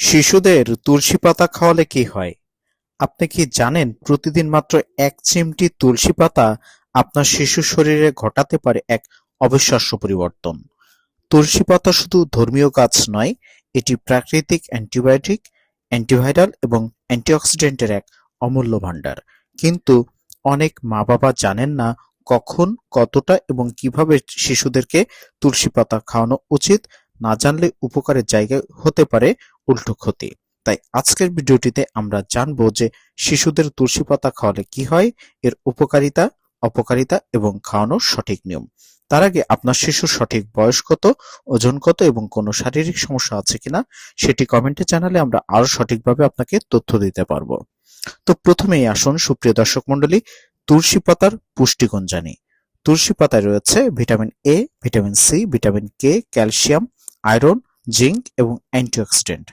শিশুদের তুলসী পাতা খাওয়ালে কি হয়? আপনি কি জানেন প্রতিদিন মাত্র এক চিমটি তুলসী পাতা আপনার শিশুর শরীরে ঘটাতে পারে এক অবিশ্বাস্য পরিবর্তন? তুলসী পাতা শুধু ধর্মীয় গাছ নয়, এটি প্রাকৃতিক অ্যান্টিবায়োটিক, অ্যান্টিভাইরাল এবং অ্যান্টিঅক্সিডেন্টের এক অমূল্য ভাণ্ডার। কিন্তু অনেক মা বাবা জানেন না কখন, কতটা এবং কীভাবে শিশুদেরকে তুলসী পাতা খাওয়ানো উচিত, না জানলে উপকারের জায়গায় হতে পারে উল্টো ক্ষতি। তাই আজকের ভিডিওটিতে আমরা জানব যে শিশুদের তুলসী পাতা খাওয়ালে কি হয়, এর উপকারিতা, অপকারিতা এবং খাওয়ানোর সঠিক নিয়ম। তার আগে আপনার শিশুর সঠিক বয়স কত, ওজন কত এবং কোনো শারীরিক সমস্যা আছে কিনা, সেটি কমেন্টে জানালে আমরা আরও সঠিকভাবে আপনাকে তথ্য দিতে পারব। তো প্রথমেই আসুন সুপ্রিয় দর্শক মন্ডলী তুলসী পাতার পুষ্টিগুণ জানি। তুলসী পাতায় রয়েছে vitamin A vitamin C vitamin K calcium, iron, zinc এবং অ্যান্টিঅক্সিডেন্ট।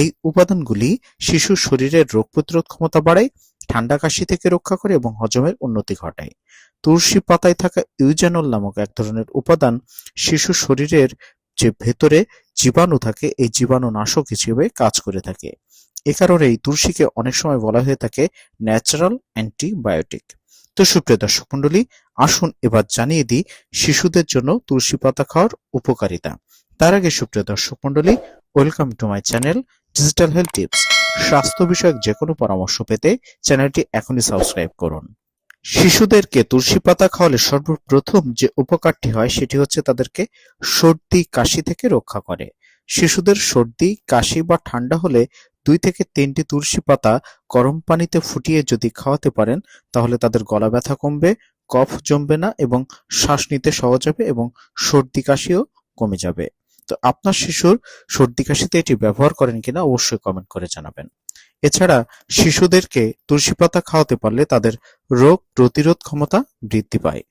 এই উপাদানগুলি শিশুর শরীরের রোগ প্রতিরোধ ক্ষমতা বাড়ায় ঠান্ডা কাশি থেকে রক্ষা করে এবং হজমের উন্নতি ঘটায়। তুলসী পাতায় থাকা ইউজেনল নামক এক ধরনের উপাদান শিশুর শরীরের যে ভেতরে জীবাণু থাকে, এই জীবাণু নাশক হিসেবে কাজ করে থাকে। এ কারণে এই তুলসীকে অনেক সময় বলা হয়ে থাকে ন্যাচারাল অ্যান্টিবায়োটিক। তো সুপ্রিয় দর্শক মন্ডলী আসুন এবার জানিয়ে দিই শিশুদের জন্য তুলসী পাতা খাওয়ার উপকারিতা। তার আগে সুপ্রিয় দর্শক মন্ডলী welcome to my channel digital health tips স্বাস্থ্য বিষয়ক যে কোনো পরামর্শ পেতে চ্যানেলটি এখনই সাবস্ক্রাইব করুন। শিশুদেরকে তুলসী পাতা খাওয়ালে সর্বপ্রথম যে উপকারটি হয় সেটি হচ্ছে তাদেরকে সর্দি কাশি থেকে রক্ষা করে। শিশুদের সর্দি, কাশি বা ঠান্ডা হলে দুই থেকে তিনটি তুলসী পাতা গরম পানিতে ফুটিয়ে যদি খাওয়াতে পারেন, তাহলে তাদের গলা ব্যথা কমবে, কফ জমবে না এবং শ্বাস নিতে সহজ হবে এবং সর্দি কাশিও কমে যাবে। তো আপনার শিশুর সর্দি কাশিতে এটি ব্যবহার করেন কিনা অবশ্যই কমেন্ট করে জানাবেন। এছাড়া শিশুদেরকে তুলসী পাতা খাওয়াতে পারলে তাদের রোগ প্রতিরোধ ক্ষমতা বৃদ্ধি পায়।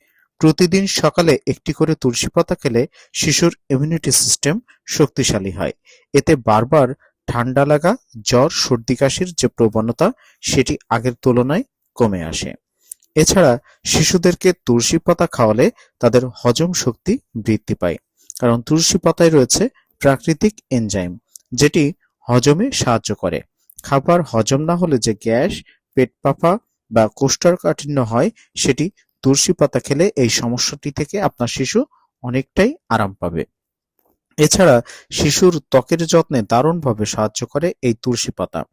প্রতিদিন সকালে একটি করে তুলসী পাতা খেলে শিশুর ইমিউনিটি সিস্টেম শক্তিশালী হয়। এতে বারবার ঠান্ডা লাগা, জ্বর, সর্দি কাশির যে প্রবণতা, সেটি আগের তুলনায় কমে আসে। এছাড়া শিশুদেরকে তুলসী পাতা খাওয়ালে তাদের হজম শক্তি বৃদ্ধি পায়। কারণ তুলসী পাতায় রয়েছে প্রাকৃতিক এনজাইম যেটি হজমে সাহায্য করে। খাবার হজম না হলে যে গ্যাস, পেট পাপা বা কোষ্ঠকাঠিন্য হয়, সেটি তুলসী পাতা খেলে এই সমস্যাটি থেকে আপনার শিশু অনেকটাই আরাম পাবে। এছাড়া শিশুর ত্বকের যত্নে দারুণভাবে সাহায্য করে এই তুলসী পাতা।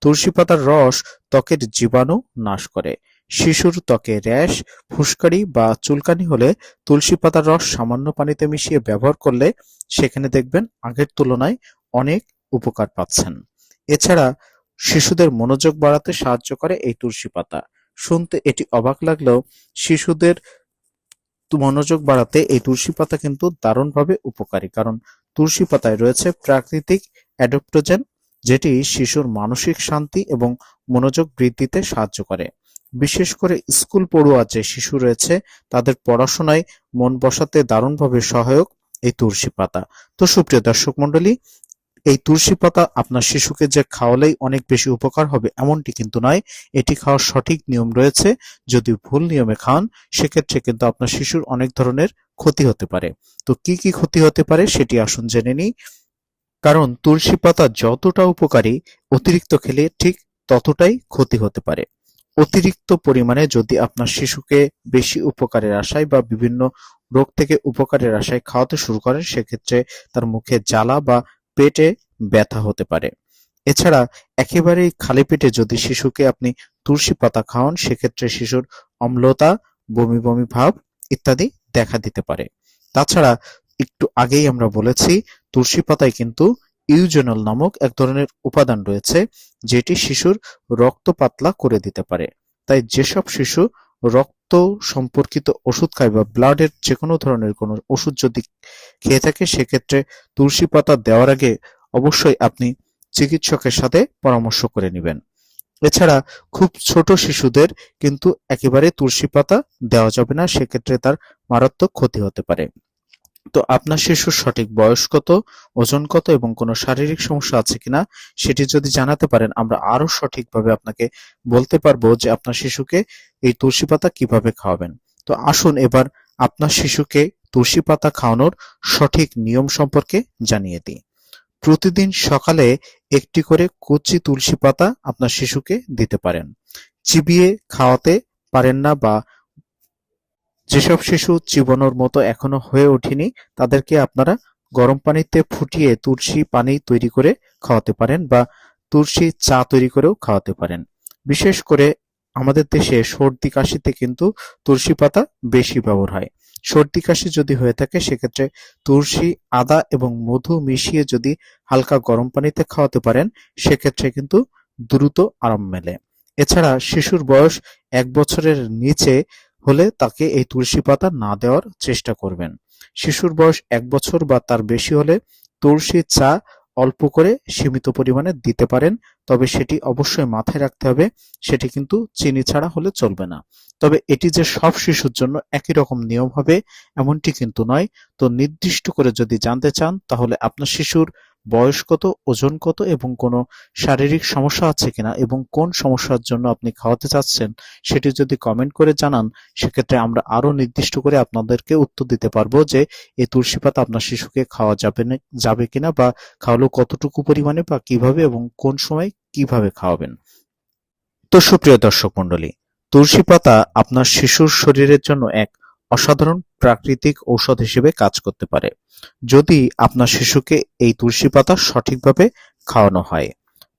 তুলসী পাতার রস ত্বকের জীবাণু নাশ করে। শিশুর ত্বকে র্যাশ, ফুসকারি বা চুলকানি হলে তুলসী পাতার রস সামান্য পানিতে মিশিয়ে ব্যবহার করলে সেখানে দেখবেন আগের তুলনায় অনেক উপকার পাচ্ছেন। এছাড়া শিশুদের মনোযোগ বাড়াতে সাহায্য করে এই তুলসী পাতা। শুনতে এটি অবাক লাগলেও শিশুদের মনোযোগ বাড়াতে এই তুলসী পাতা কিন্তু দারুণভাবে উপকারী, কারণ তুলসী পাতায় রয়েছে প্রাকৃতিক অ্যাডপ্টোজেন, যেটি শিশুর মানসিক শান্তি এবং মনোযোগ বৃদ্ধিতে সাহায্য করে। বিশেষ করে স্কুল পড়ুয়া যে শিশু রয়েছে, তাদের পড়াশোনায় মন বসাতে দারুণভাবে সহায়ক এই তুলসী পাতা। তো সুপ্রিয় দর্শক মন্ডলী এই তুলসী পাতা আপনার শিশুকে যে খাওয়ালেই অনেক বেশি উপকার হবে এমনটি কিন্তু নয়। এটি খাওয়ার সঠিক নিয়ম রয়েছে। যদি ভুল নিয়মে খান, সেক্ষেত্রে কিন্তু আপনার শিশুর অনেক ধরনের ক্ষতি হতে পারে। তো কি কি ক্ষতি হতে পারে সেটি আসুন জেনে নিই। কারণ তুলসী পাতা যতটা উপকারী, অতিরিক্ত খেলে ঠিক ততটাই ক্ষতি হতে পারে। অতিরিক্ত পরিমাণে যদি আপনার শিশুকে বেশি উপকারের আশায় বা বিভিন্ন রোগ থেকে উপকারের আশায় খাওয়াতে শুরু করেন, সেক্ষেত্রে তার মুখে জ্বালা বা পেটে ব্যথা হতে পারে। এছাড়া একেবারেই খালি পেটে যদি শিশুকে আপনি তুলসী পাতা খাওয়ান, সেক্ষেত্রে শিশুর অম্লতা, বমি বমি ভাব ইত্যাদি দেখা দিতে পারে। তাছাড়া একটু আগেই আমরা বলেছি, তুলসী পাতায় কিন্তু ইউজেনল নামক এক ধরনের উপাদান রয়েছে, যেটি শিশুর রক্ত পাতলা করে দিতে পারে। তাই যেসব শিশু রক্ত সম্পর্কিত ওষুধ খায় বা ব্লাডের যে কোনো ধরনের কোনো ওষুধ যদি খেয়ে থাকে, সেক্ষেত্রে তুলসী পাতা দেওয়ার আগে অবশ্যই আপনি চিকিৎসকের সাথে পরামর্শ করে নেবেন। এছাড়া খুব ছোট শিশুদের কিন্তু একেবারে তুলসী পাতা দেওয়া যাবে না, সেক্ষেত্রে তার মারাত্মক ক্ষতি হতে পারে। তো আপনার শিশুর সঠিক বয়স কত, ওজন কত এবং কোনো শারীরিক সমস্যা আছে কিনা সেটি যদি জানাতে পারেন, আমরা আরও সঠিকভাবে আপনাকে বলতে পারব যে আপনার শিশুকে এই তুলসী পাতা কীভাবে খাওয়াবেন। তো আসুন এবার আপনার শিশুকে তুলসী পাতা খাওয়ানোর সঠিক নিয়ম সম্পর্কে জানিয়ে দিই। প্রতিদিন সকালে একটি করে কচি তুলসী পাতা আপনার শিশুকে দিতে পারেন। চিবিয়ে খাওয়াতে পারেন না বা যেসব শিশু চিবানোর মতো এখনও হয়ে ওঠেনি, তাদেরকে আপনারা গরম পানিতে ফুটিয়ে তুলসী পানি তৈরি করে খাওয়াতে পারেন বা তুলসী চা তৈরি করেও খাওয়াতে পারেন। বিশেষ করে আমাদের দেশে সর্দি কাশিতে কিন্তু তুলসী পাতা বেশি ব্যবহার হয়। সর্দি কাশি যদি হয়ে থাকে, সেক্ষেত্রে তুলসী, আদা এবং মধু মিশিয়ে যদি হালকা গরম পানিতে খাওয়াতে পারেন, সেক্ষেত্রে কিন্তু দ্রুত আরাম মেলে। এছাড়া শিশুর বয়স এক বছরের নিচে হলে তাকে এই তুলসী পাতা না দেওয়ার চেষ্টা করবেন। শিশুর বয়স এক বছর বা তার বেশি হলে তুলসী চা অল্প করে সীমিত পরিমাণে দিতে পারেন, তবে সেটি অবশ্যই মাথায় রাখতে হবে, সেটি কিন্তু চিনি ছাড়া হলে চলবে না। তবে এটি যে সব শিশুর জন্য একই রকম নিয়ম হবে, এমনটি কিন্তু নয়। তো নির্দিষ্ট করে যদি জানতে চান, তাহলে আপনার শিশুর বয়স কত, ওজন কত এবং কোনো শারীরিক সমস্যা আছে কিনা এবং কোন সমস্যার জন্য আপনি খাওয়াতে চাচ্ছেন সেটি যদি কমেন্ট করে জানান, সেক্ষেত্রে আমরা আরও নির্দিষ্ট করে আপনাদেরকে উত্তর দিতে পারব যে এই তুলসী পাতা আপনার শিশুকে খাওয়া যাবে যাবে কিনা বা খাওয়ালেও কতটুকু পরিমাণে বা কীভাবে এবং কোন সময় কীভাবে খাওয়াবেন। তো সুপ্রিয় দর্শক মন্ডলী তুলসী পাতা আপনার শিশুর শরীরের জন্য এক অসাধারণ প্রাকৃতিক ঔষধ হিসেবে কাজ করতে পারে। যদি আপনার শিশুকে এই তুলসী পাতা সঠিকভাবে খাওয়ানো হয়,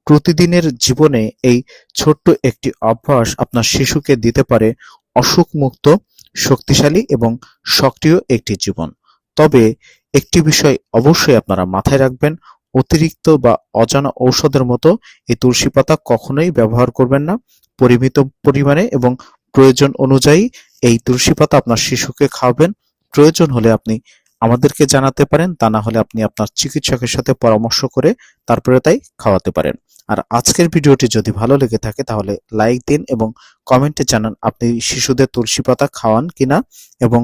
প্রতিদিনের জীবনে এই ছোট্ট একটি অভ্যাস আপনার শিশুকে দিতে পারে অসুখমুক্ত, শক্তিশালী এবং সক্রিয় একটি জীবন। তবে একটি বিষয় অবশ্যই আপনারা মাথায় রাখবেন, অতিরিক্ত বা অজানা ঔষধের মতো এই তুলসী পাতা কখনোই ব্যবহার করবেন না। পরিমিত পরিমাণে এবং প্রয়োজন অনুযায়ী এই তুলসী পাতা আপনার শিশুকে খাওয়াবেন। প্রয়োজন হলে আপনি আমাদেরকে জানাতে পারেন, তা না হলে আপনি আপনার চিকিৎসকের সাথে পরামর্শ করে তারপরে তাই খাওয়াতে পারেন। আর আজকের ভিডিওটি যদি ভালো লেগে থাকে তাহলে লাইক দিন এবং কমেন্টে জানান আপনি শিশুদের তুলসী পাতা খাওয়ান কিনা এবং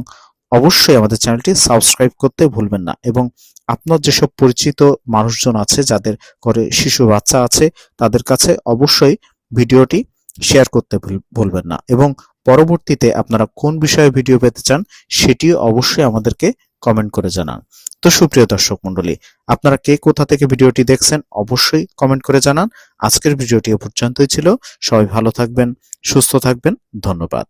অবশ্যই আমাদের চ্যানেলটি সাবস্ক্রাইব করতে ভুলবেন না এবং আপনার যেসব পরিচিত মানুষজন আছে যাদের ঘরে শিশু বাচ্চা আছে তাদের কাছে অবশ্যই ভিডিওটি শেয়ার করতে ভুল- ভুলবেন না। এবং পরবর্তীতে আপনারা কোন বিষয়ে ভিডিও পেতে চান, সেটিও অবশ্যই আমাদেরকে কমেন্ট করে জানান। তো সুপ্রিয় দর্শক মন্ডলী আপনারা কে কোথা থেকে ভিডিওটি দেখছেন, অবশ্যই কমেন্ট করে জানান। আজকের ভিডিওটি এ পর্যন্তই ছিল। সবাই ভালো থাকবেন, সুস্থ থাকবেন। ধন্যবাদ।